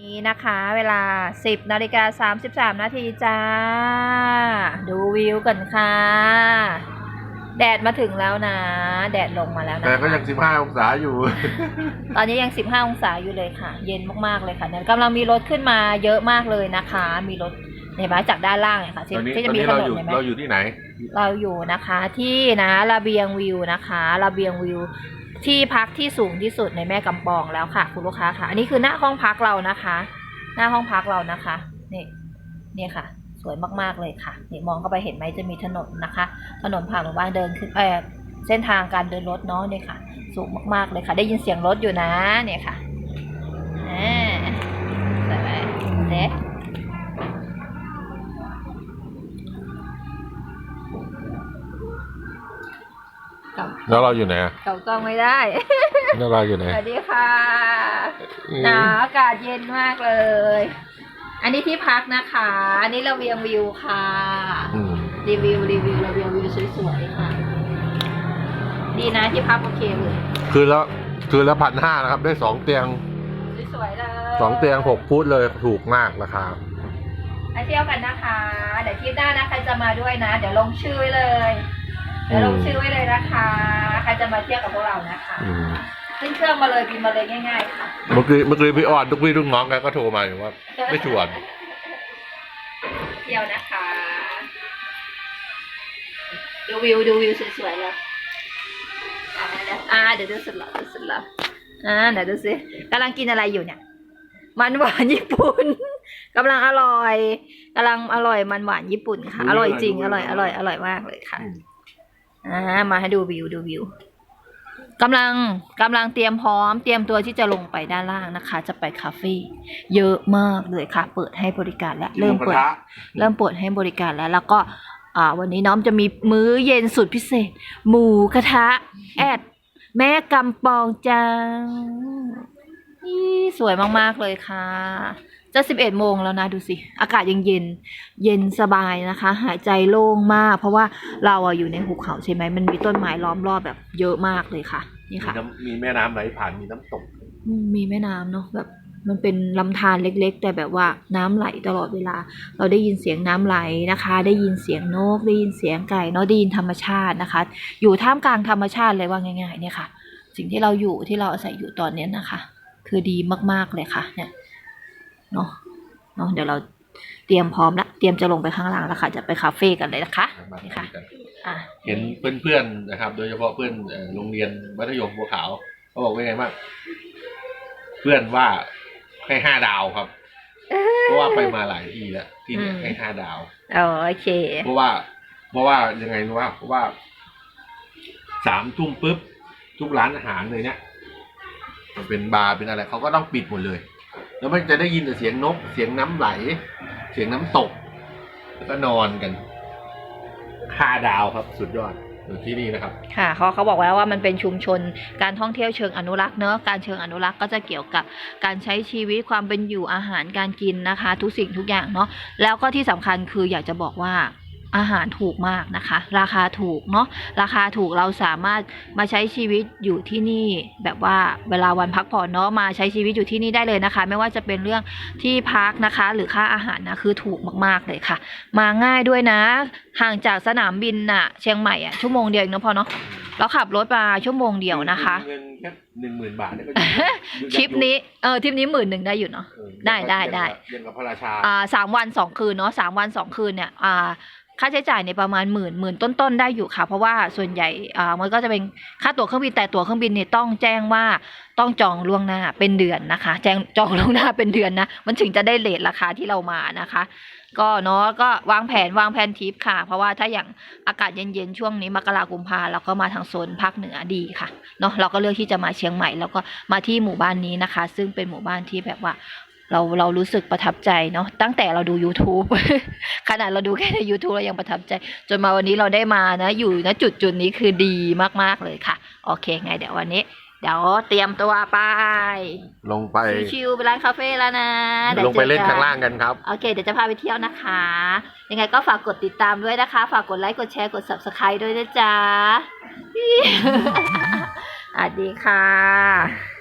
นี้นะคะเวลา 10นาฬิกา33 นาทีจ้า ดูวิวกันค่ะ แดดมาถึงแล้วนะ แดดลงมาแล้วนะแต่ก็คะยังสิบห้าองศาอยู่ ตอนนี้ยัง 15 องศาอยู่เลยค่ะ เย็นมากๆเลยค่ะเนี่ยกำลังมีรถขึ้นมาเยอะมากเลยนะคะ มีรถเห็นไหมจากด้านล่างเนี่ยค่ะที่ตอนนี้ที่ตจะอนมีนี้ถเรานนอยู่เห็นไหมเราอยู่ที่ไหน เราอยู่นะคะที่นะระเบียงวิวนะคะระเบียงวิว ที่พักที่สูงที่สุดในแม่กำปองแล้วค่ะ คุณลูกค้าค่ะ อันนี้คือหน้าห้องพักเรานะคะ หน้าห้องพักเรานะคะนี่นี่ค่ะ สวยมากๆเลยค่ะนี่มองเข้าไปเห็นไหมจะมีถนนนะคะ ถนนผ่านหมู่บ้านเดินขึ้นเออเส้นทางการเดินรถเนาะเนี่ยค่ะ สูงมากๆเลยค่ะ ได้ยินเสียงรถอยู่นะเนี่ยค่ะอ่าสวยไหมเด็ด เก่า แล้วเราอยู่ไหนอะเก่ากล้องไม่ได้ แล้วเราอยู่ไหน สวัสดีค่ะอืมหนาวอากาศเย็นมากเลย อันนี้ที่พักนะคะ อันนี้เราเวียงวิวค่ะอืมรีวิวรีวิวเราเวียงวิวสวยๆค่ะ ดีนะที่พักโอเคเลย คือแล้วคือแล้วพันห้านะครับ ได้สองเตียงสวยๆเลยสองเตียงหกฟุตเลยถูกมากราคาไปเที่ยวกันนะคะ เดี๋ยวทริปหน้านะใครจะมาด้วยนะ เดี๋ยวลงชื่อไว้เลย เดี๋ยวลงชื่อไว้เลยนะคะใคร จะมาเที่ยวกับพวกเรานะคะอืมขึ้นเครื่องมาเลยบินมาเลยง่าย ๆ ค่ะ เมื่อกี้เมื่อกี้พี่อ่อนทุกพี่ทุกน้องแกก็โทรมาอยู่ว่า ไม่ชวน เที่ยวนะคะ ดูวิวดูวิวสวยๆเลยอ่าเดี๋ยวอ่าเดี๋ยวดูสุดหล่อดูสุดหล่ออ่าเดี๋ยวดูสิกำลังกินอะไรอยู่เนี่ย มันหวานญี่ปุ่น กำลังอร่อยกำลังอร่อยมันหวานญี่ปุ่นค่ะ อร่อยจริง อร่อยอร่อยอร่อยมากเลยค่ะ อืม อ่ามาให้ดูวิวดูวิวกำลังกำลังเตรียมพร้อม เตรียมตัวที่จะลงไปด้านล่างนะคะ จะไปคาเฟ่เยอะมากเลยค่ะ เปิดให้บริการแล้วเริ่มหกเปิดระทะเริ่มเปิดให้บริการแล้ว แล้วก็อ่าวันนี้น้องจะมีมื้อเย็นสุดพิเศษ หมูกระทะ แอด แม่กำปองจังนี่สวยมาก ๆ เลยค่ะ จะสิบเอ็ดโมงแล้วนะดูสิ อากาศยังเย็น เย็นสบายนะคะ หายใจโล่งมาก เพราะว่าเราอะอยู่ในหุบเขาใช่ไหมมันมีต้นไม้ล้อมรอบแบบเยอะมากเลยค่ะ นี่มีค่ะน้ำมีแม่น้ำไหลผ่านมีน้ำตก อืมมีแม่น้ำเนาะแบบมันเป็นลำธารเล็ก ๆ แต่แบบว่าน้ำไหลตลอดเวลา เราได้ยินเสียงน้ำไหลนะคะ ได้ยินเสียงนก ได้ยินเสียงไก่เนาะได้ยินธรรมชาตินะคะ อยู่ท่ามกลางธรรมชาติเลยว่าง่าย ๆ เนี่ยค่ะ สิ่งที่เราอยู่ที่เราอาศัยอยู่ตอนเนี้ยนะคะ คือดีมากๆเลยค่ะเนี่ย เนาะเนาะเดี๋ยวเราเตรียมพร้อมละเตรียมจะลงไปข้างล่างแล้วค่ะ จะไปคาเฟ่กันเลยนะคะมานี่ค่ะอะเห็นเพื่อนๆนะครับ โดยเฉพาะเพื่อนเอ่อโรงเรียนมัธยมบัวขาวเขาบอกว่าไงบ้างเพื่อนว่าให้ห้าดาวครับเพราะว่าไปมาหลายที่แล้วที่เนี่ยอืม ให้ห้าดาวอ๋อโอเค เพราะว่า เพราะว่ายังไงรู้ว่าเพราะว่าสามทุ่มปุ๊บทุกร้านอาหารเลยเนี่ยมันเป็นบาร์เป็นอะไรเขาก็ต้องปิดหมดเลย แล้วมันจะได้ยินแต่เสียงนก เสียงน้ำไหล เสียงน้ำตก แล้วก็นอนกันห้าดาวครับ สุดยอดอยู่ที่นี่นะครับ ค่ะเขาเขาบอกแล้วว่ามันเป็นชุมชนการท่องเที่ยวเชิงอนุรักษ์เนอะการเชิงอนุรักษ์ก็จะเกี่ยวกับการใช้ชีวิตความเป็นอยู่อาหารการกินนะคะ ทุกสิ่งทุกอย่างเนาะแล้วก็ที่สำคัญคืออยากจะบอกว่า อาหารถูกมากนะคะ ราคาถูกเนาะราคาถูกเราสามารถมาใช้ชีวิตอยู่ที่นี่ แบบว่าเวลาวันพักผ่อนเนาะมาใช้ชีวิตอยู่ที่นี่ได้เลยนะคะ ไม่ว่าจะเป็นเรื่องที่พักนะคะ หรือค่าอาหารนะคือถูกมากๆเลยค่ะ มาง่ายด้วยนะ ห่างจากสนามบินน่ะ เชียงใหม่อะชั่วโมงเดียวเองเนอะพอเนาะเราขับรถมาชั่วโมงเดียวนะคะเงินแค่หนึ่งหมื่นบาทเนี่ยก็ทริปนี้เออทริปนี้หมื่นหนึ่งได้อยู่เนาะเออได้ได้ได้เรียนกับพระราชาอ่าสามวันสองคืนเนาะสามวันสองคืนเนี่ยอ่า ค่าใช้จ่ายในประมาณหมื่นหมื่นต้นๆได้อยู่ค่ะ เพราะว่าส่วนใหญ่อ่ามันก็จะเป็นค่าตั๋วเครื่องบินแต่ตั๋วเครื่องบินเนี่ยต้องแจ้งว่าต้องจองล่วงหน้าเป็นเดือนนะคะ แจ้งจองล่วงหน้าเป็นเดือนนะมันถึงจะได้เลทราคาที่เรามานะคะ ก็เนาะก็วางแผนวางแผนทริปค่ะ เพราะว่าถ้าอย่างอากาศเย็นๆช่วงนี้มกรากุมภาเราก็มาทางโซนภาคเหนือดีค่ะเนาะเราก็เลือกที่จะมาเชียงใหม่ แล้วก็มาที่หมู่บ้านนี้นะคะ ซึ่งเป็นหมู่บ้านที่แบบว่า เราเรารู้สึกประทับใจเนาะตั้งแต่เราดู YouTube ขนาดเราดูแค่ใน YouTube เรายังประทับใจ จนมาวันนี้เราได้มานะ อยู่ณจุดจุดนี้คือดีมากๆเลยค่ะ โอเคไงเดี๋ยววันนี้ เดี๋ยวเตรียมตัวไป ลงไปชิวๆไปร้านคาเฟ่แล้วนะดี๋ยวลงไปเล่นจอกัข้างล่างกันครับโอเคเดี๋ยวจะพาไปเที่ยวนะคะ ยังไงก็ฝากกดติดตามด้วยนะคะ ฝากกดไลค์กดแชร์กด subscribe ด้วยนะจ๊ะสวัสดีค่ะ